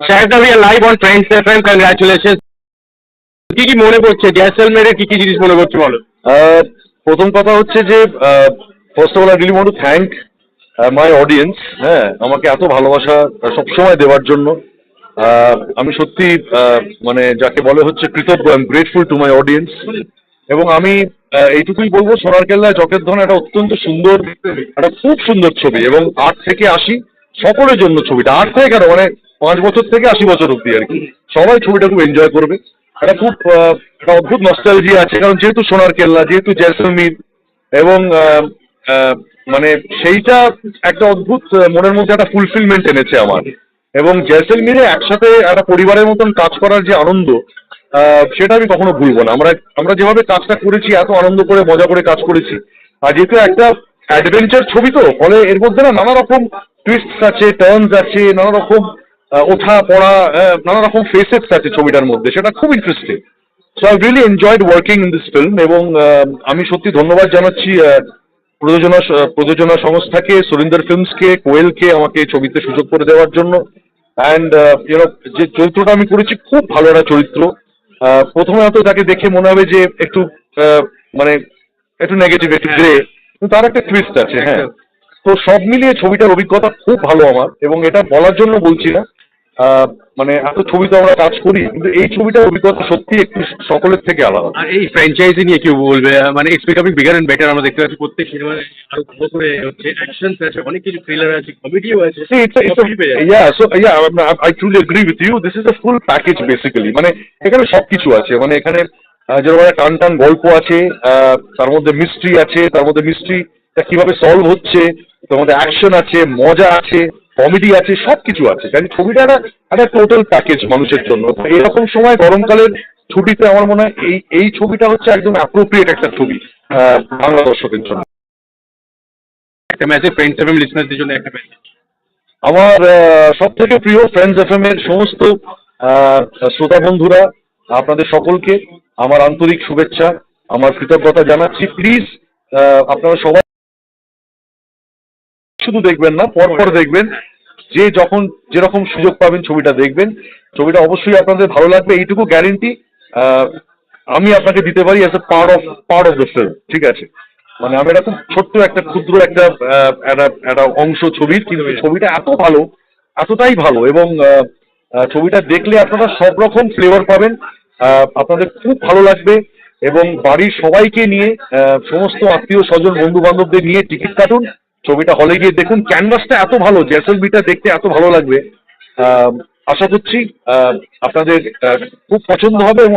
We are live on Friends FM. Congratulations. কি কি মনে পড়ছে? জয়সলমেরের কি কি জিনিস মনে পড়ছে বলো? প্রথম কথা হচ্ছে যে first of all I really want to thank my audience হ্যাঁ আমাকে এত ভালোবাসা সবসময় দেওয়ার জন্য। আমি সত্যি মানে যাকে বলে হচ্ছে কৃতজ্ঞ I am grateful to my audience এবং আমি এইটুকুই বলব সোনার কেল্লায় চকের ধন একটা অত্যন্ত সুন্দর, একটা খুব সুন্দর ছবি। এবং আট থেকে আশি সকলের জন্য ছবিটা। আট থেকে কেন? মানে পাঁচ বছর থেকে আশি বছর অব্দি আর কি। সবাই ছবিটা খুব এনজয় করবে। একটা খুব একটা অদ্ভুত নস্টালজি আছে। কারণ যেহেতু সোনার কেল্লা, যেহেতু জয়সলমীর এবং মানে সেইটা একটা অদ্ভুত মনের মধ্যে একটা ফুলফিলমেন্ট এনেছে আমার। এবং জয়সলমীরে একসাথে একটা পরিবারের মতন কাজ করার যে আনন্দ সেটা আমি কখনো ভুলবো না। আমরা আমরা যেভাবে কাজটা করেছি, এত আনন্দ করে, মজা করে কাজ করেছি। আর যেহেতু একটা অ্যাডভেঞ্চার ছবি তো, ফলে এর মধ্যে না নানা রকম টুইস্ট আছে টার্নস আছে, নানা রকম ওঠা পড়া আহ, নানা রকম ফেসেস আছে ছবিটার মধ্যে সেটা খুব interesting so I really enjoyed working in this film এবং আমি সত্যি ধন্যবাদ জানাচ্ছি প্রযোজনা প্রযোজনা সংস্থাকে সুরিন্দর ফিল্মসকে কোয়েলকে আমাকে ছবিতে সুযোগ করে দেওয়ার জন্য। অ্যান্ড ইউনো যে চরিত্রটা আমি করেছি খুব ভালো একটা চরিত্র। আহ, প্রথমে হয়তো তাকে দেখে মনে হবে যে একটু মানে একটু নেগেটিভ একটু গ্রে কিন্তু তার একটা টুইস্ট আছে হ্যাঁ। তো সব মিলিয়ে ছবিটার অভিজ্ঞতা খুব ভালো আমার এবং এটা বলার জন্য বলছি না। মানে এত ছবি তো আমরা কাজ করি কিন্তু এই ছবিটার অভিজ্ঞতা সত্যি একটু সকলের থেকে আলাদা আর এই ফ্র্যাঞ্চাইজি নিয়ে কেউ বলবে মানে it's becoming bigger and better আমরা দেখতে পাচ্ছি প্রত্যেক সিনেমায় আরও ভালো করে হচ্ছে অ্যাকশনস আছে অনেক কিছু থ্রিলার আছে কমেডিও আছে See, it's a, it's a, সবকিছু পেয়ে যাবে। yeah, so yeah, I, I, I truly agree with you. This is a full package basically. মানে এখানে সবকিছু আছে মানে এখানে যেরকম একটা টান টান গল্প আছে আহ, তার মধ্যে মিস্ট্রি আছে তার মধ্যে মিস্ট্রিটা কীভাবে সলভ হচ্ছে তার মধ্যে অ্যাকশন আছে মজা আছে কমেডি আছে সবকিছু আছে। কারণ ছবিটা একটা একটা টোটাল প্যাকেজ মানুষের জন্য। এরকম সময় গরমকালের ছুটিতে আমার মনে হয় এই এই ছবিটা হচ্ছে একদম অ্যাপ্রোপ্রিয়েট একটা ছবি বাংলা দর্শকের জন্য। একটা মেসেজ ফ্রেন্ডস এফএম লিসনারদের জন্য একটা মেসেজ আমার সব থেকে প্রিয় ফ্রেন্ডস এফ এম এর সমস্ত শ্রোতা বন্ধুরা আপনাদের সকলকে আমার আন্তরিক শুভেচ্ছা আমার কৃতজ্ঞতা জানাচ্ছি। প্লিজ আপনারা সবাই শুধু দেখবেন না পরপর দেখবেন। যে যখন যেরকম সুযোগ পাবেন ছবিটা দেখবেন। ছবিটা অবশ্যই আপনাদের ভালো লাগবে এইটুকু গ্যারেন্টি আমি আপনাকে দিতে পারি as a part of part of the film ঠিক আছে? মানে আমি একটা খুব ছোট্ট একটা ক্ষুদ্র একটা একটা অংশ ছবির কিন্তু ছবিটা এত ভালো এতটাই ভালো এবং ছবিটা দেখলে আপনারা সব রকম ফ্লেভার পাবেন আহ, আপনাদের খুব ভালো লাগবে এবং বাড়ির সবাইকে নিয়ে আহ, সমস্ত আত্মীয় স্বজন বন্ধু বান্ধবদের নিয়ে টিকিট কাটুন ছবিটা হলে গিয়ে দেখুন ক্যানভাসটা এত ভালো জেসলমিটা দেখতে এত ভালো লাগবে। আশা করছি আপনাদের খুব পছন্দ হবে এবং